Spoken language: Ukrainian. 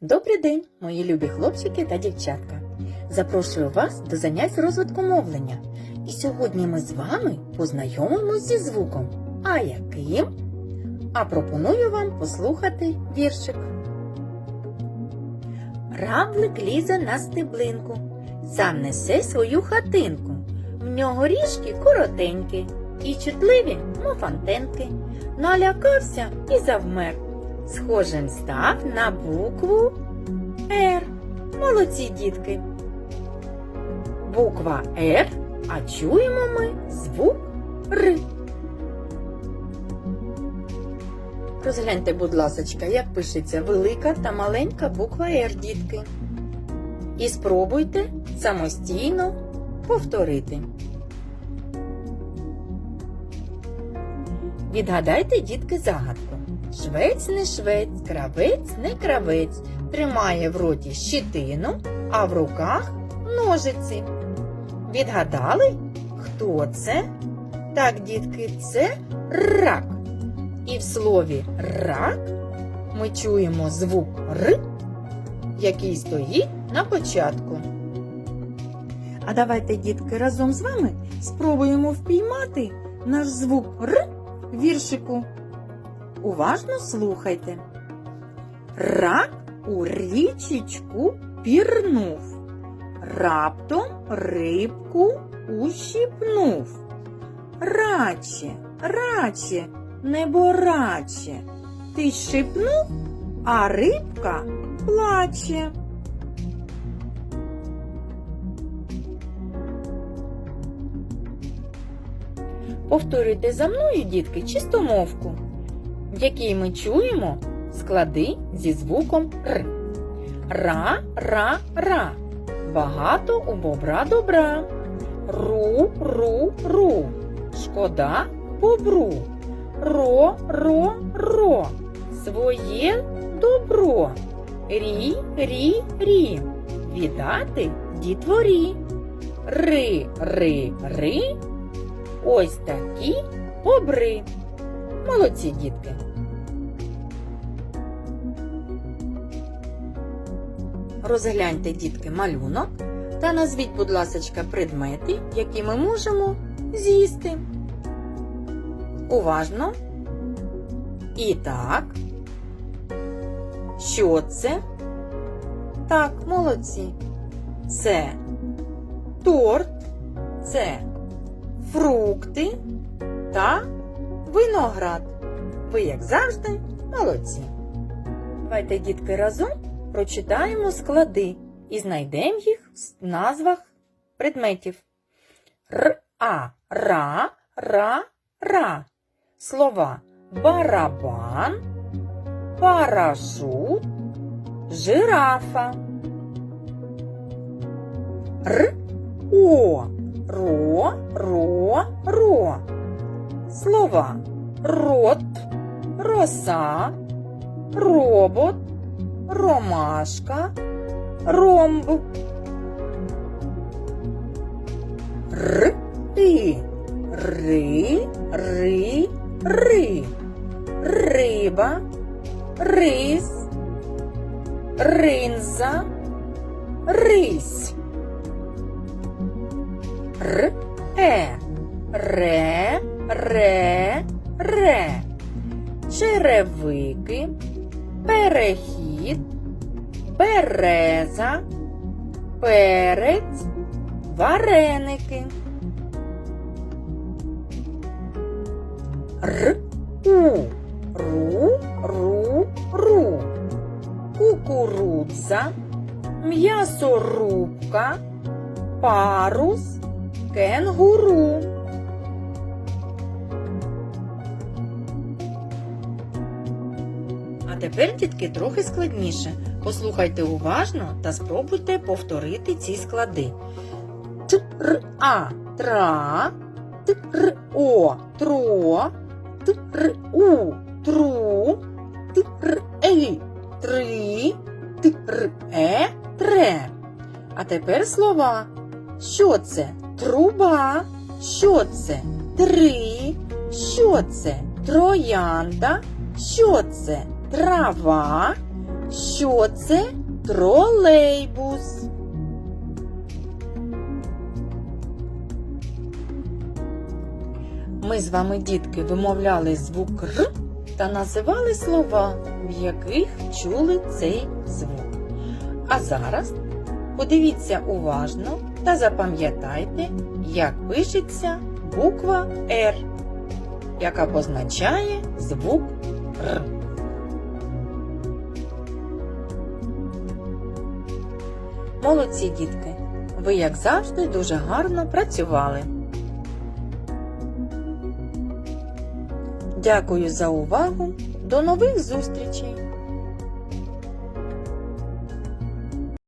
Добрий день, мої любі хлопчики та дівчатка. Запрошую вас до занять розвитку мовлення. І сьогодні ми з вами познайомимось зі звуком. А яким? А пропоную вам послухати віршик. Равлик лізе на стеблинку, сам несе свою хатинку. В нього ріжки коротенькі і чутливі, мов антенки. Налякався і завмер. Схожим став на букву Р. Молодці дітки. Буква Р, а чуємо ми звук Р. Розгляньте, будь ласочка, як пишеться велика та маленька буква Р, дітки. І спробуйте самостійно повторити. Відгадайте, дітки, загадку. Швець не швець, кравець не кравець, тримає в роті щитину, а в руках ножиці. Відгадали, хто це? Так, дітки, це рак. І в слові рак ми чуємо звук Р, який стоїть на початку. А давайте, дітки, разом з вами спробуємо впіймати наш звук Р віршику. Уважно слухайте. Рак у річечку пірнув, раптом рибку ущипнув. Раче, раче, небораче, ти шипнув, а рибка плаче. Повторюйте за мною, дітки, чистомовку, в якій ми чуємо склади зі звуком Р. Ра, ра, ра. Багато у бобра добра. Ру, ру, ру. Шкода бобру. Ро, ро, ро. Своє добро. Рі, рі, рі. Віддати дітворі. Ри, ри, ри. Ось такі бобри. Молодці, дітки. Розгляньте, дітки, малюнок та назвіть, будь ласочка, предмети, які ми можемо з'їсти. Уважно. І так. Що це? Так, молодці. Це торт, це фрукти та виноград. Ви, як завжди, молодці. Давайте, дітки, разом прочитаємо склади і знайдемо їх в назвах предметів. Р, а, ра, ра, ра. Слова барабан, парашут, жирафа. Р, о, ро, ро, ро. Слова рот, роса, робот, ромашка, ромб. Р, ри, ри, ри. Риба, рис, ринза, рись. Р, ре, ре, ре. Черевики, перехід, береза, перець, вареники. Р, у, ру, ру, ру. Кукурудза, м'ясорубка, парус, кенгуру. Тепер, дітки, трохи складніше. Послухайте уважно та спробуйте повторити ці склади. Т-р-а тра, Т-р-о тро, Т-р-у тру, Т-р-ей три, Т-р-е тре. А тепер слова. Що це? Труба. Що це? Три. Що це? Троянда. Що це? Трава. Що це тролейбус? Ми з вами, дітки, вимовляли звук Р та називали слова, в яких чули цей звук. А зараз подивіться уважно та запам'ятайте, як пишеться буква Р, яка позначає звук Р. Молодці дітки! Ви, як завжди, дуже гарно працювали. Дякую за увагу. До нових зустрічей!